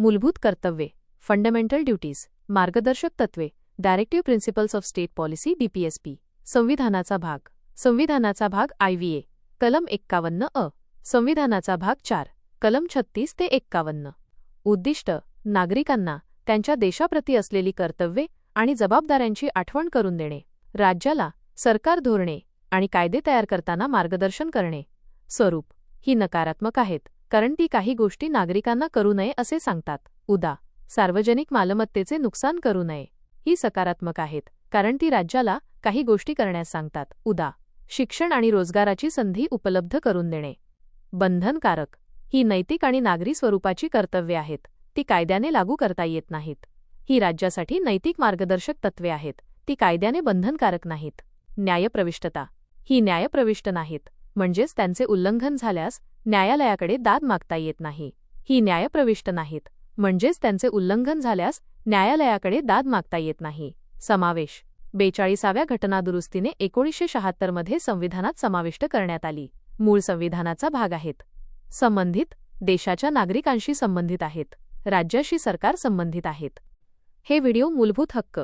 मूलभूत कर्तव्ये fundamental duties मार्गदर्शक तत्त्वे directive principles of state policy DPSP संविधानाचा भाग संविधानाचा भाग आयव्हीए कलम एक्कावन्न अ संविधानाचा भाग चार कलम छत्तीस ते एक्कावन्न. उद्दिष्ट नागरिकांना त्यांच्या देशाप्रती असलेली कर्तव्ये आणि जबाबदाऱ्यांची आठवण करून देणे. राज्याला सरकार धोरणे आणि कायदे तयार करताना मार्गदर्शन करणे. स्वरूप ही नकारात्मक आहेत. कारण ती काही गोष्टी नागरिकांना करू नये असे सांगतात. उदा. सार्वजनिक मालमत्तेचे नुकसान करू नये. ही सकारात्मक आहेत कारण ती राज्याला काही गोष्टी करण्यास सांगतात. उदा. शिक्षण आणि रोजगाराची संधी उपलब्ध करून देणे. बंधनकारक. ही नैतिक आणि नागरी स्वरूपाची कर्तव्ये आहेत. ती कायद्याने लागू करता येत नाहीत. ही राज्यासाठी नैतिक मार्गदर्शक तत्वे आहेत. ती कायद्याने बंधनकारक नाहीत. न्यायप्रविष्टता. ही न्यायप्रविष्ट नाहीत. म्हणजेच त्यांचे उल्लंघन झाल्यास न्यायालयाकडे दाद मागता येत नाही. ही न्यायप्रविष्ट नाहीत. म्हणजेच त्यांचे उल्लंघन झाल्यास न्यायालयाकडे दाद मागता येत नाही. समावेश. बेचाळीसाव्या घटनादुरुस्तीने एकोणीसशे शहात्तरमध्ये संविधानात समाविष्ट करण्यात आली. मूळ संविधानाचा भाग आहेत. संबंधित देशाच्या नागरिकांशी संबंधित आहेत. राज्याशी सरकार संबंधित आहेत. हे व्हिडिओ मूलभूत हक्क.